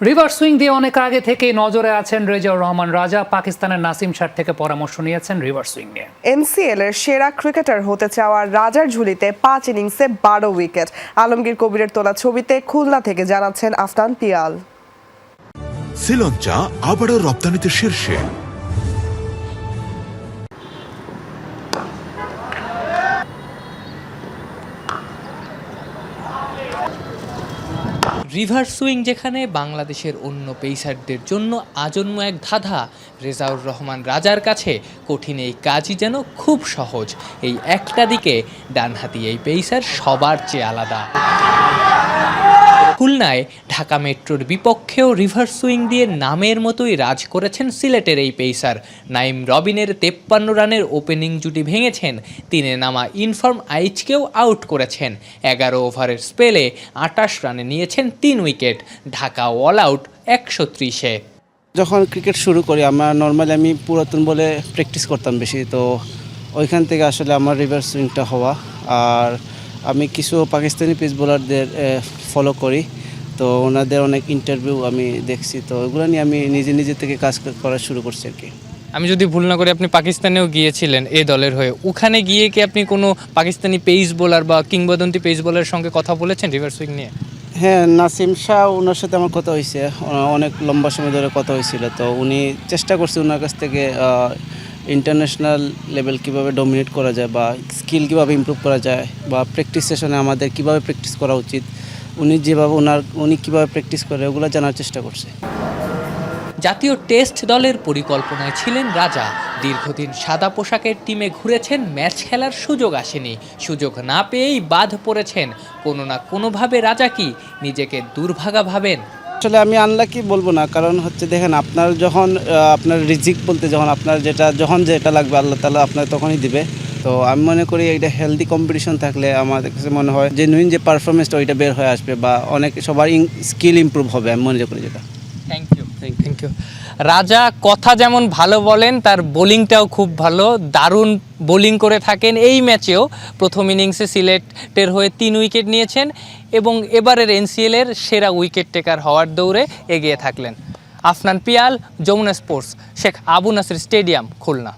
River swing দিয়ে অনেক আগে থেকেই নজরে আছেন রেজাউর রহমান রাজা। পাকিস্তানের নাসিম শাহ থেকে পরামর্শ নিয়েছেন রিভার সুইং নিয়ে। এনসিএল এর সেরা ক্রিকেটার হতে চাওয়া রাজার ঝুলিতে পাঁচ ইনিংসে বারো উইকেট। আলমগীর কবিরের তোলা ছবিতে খুলনা থেকে জানাচ্ছেন আফতান পিয়াল। শ্রীলঞ্চা আবারও রপ্তানিতে শীর্ষে। রিভার সুইং যেখানে বাংলাদেশের অন্য পেসারদের জন্য আজন্ম এক ধাঁধা, রেজাউর রহমান রাজার কাছে কঠিন এই কাজই যেন খুব সহজ। এই একটা দিকে ডানহাতি এই পেসার সবার চেয়ে আলাদা। খুলনায় ঢাকা মেট্রোর বিপক্ষেও রিভার সুইং দিয়ে নামের মতোই রাজ করেছেন সিলেটের এই পেসার। নাইম রবিনের তেপ্পান্ন রানের ওপেনিং জুটি ভেঙেছেন, তিনে নামা ইনফর্ম আইচকেও আউট করেছেন। এগারো ওভারের স্পেলে আটাশ রানে নিয়েছেন তিন উইকেট, ঢাকা অল আউট একশো ত্রিশে। যখন ক্রিকেট শুরু করি, আমার নর্মালি আমি পুরাতন বলে প্র্যাকটিস করতাম বেশি, তো ওইখান থেকে আসলে আমার রিভার সুইংটা হওয়া। আর আমি কিছু পাকিস্তানি পিচ বোলারদের ফলো করি। তো ওনাদের অনেক ইন্টারভিউ আমি দেখছি। তো ওগুলো নিয়ে আমি নিজে নিজে থেকে কাজ করা শুরু করছি আর কি। আমি যদি ভুল না করি আপনি পাকিস্তানেও গিয়েছিলেন এ দলের হয়ে। ওখানে গিয়ে কি আপনি কোনো পাকিস্তানি পেস বোলার বা কিংবদন্তি পেস বোলারের সঙ্গে কথা বলেছেন রিভার সুইং নিয়ে? হ্যাঁ নাসিম শাহ ওনার সাথে আমার কথা হয়েছে অনেক লম্বা সময় ধরে কথা হয়েছিল তো উনি চেষ্টা করছে ওনার কাছ থেকে ইন্টারন্যাশনাল লেভেল কীভাবে ডমিনেট করা যায় বা স্কিল কীভাবে ইমপ্রুভ করা যায় বা প্র্যাকটিস সেশনে আমাদের কীভাবে প্র্যাকটিস করা উচিত। উনি যেভাবে ওনার উনি কীভাবে প্র্যাকটিস করে ওগুলো জানার চেষ্টা করছে। জাতীয় টেস্ট দলের পরিকল্পনায় ছিলেন রাজা। দীর্ঘদিন সাদা পোশাকের টিমে ঘুরেছেন ম্যাচ খেলার সুযোগ আসেনি। সুযোগ না পেয়েই বাদ পড়েছেন। কোনো না কোনোভাবে রাজা কি নিজেকে দুর্ভাগা ভাবেন? আসলে আমি আনলাকি বলব না কারণ হচ্ছে দেখেন আপনার যখন আপনার রিজিক বলতে যখন আপনার যেটা যখন যেটা লাগবে আল্লাহ তালা আপনার তখনই দিবে। তো আমি মনে করি এটা হেলদি কম্পিটিশন থাকলে আমাদের কাছে মনে হয় যে নুইন যে পারফরমেন্সটা ওইটা বের হয়ে আসবে বা অনেক সবার স্কিল ইমপ্রুভ হবে আমি মনে করি যেটা। থ্যাংক ইউ থ্যাংক ইউ রাজা কথা যেমন ভালো বলেন তার বোলিংটাও খুব ভালো। দারুণ বোলিং করে থাকেন। এই ম্যাচেও প্রথম ইনিংসে সিলেটের হয়ে তিন উইকেট নিয়েছেন এবং এবারের এনসিএলের সেরা উইকেট টেকার হওয়ার দৌড়ে এগিয়ে থাকলেন। Afnan Piyal Jamuna sports Sheikh Abu Nasir stadium Khulna.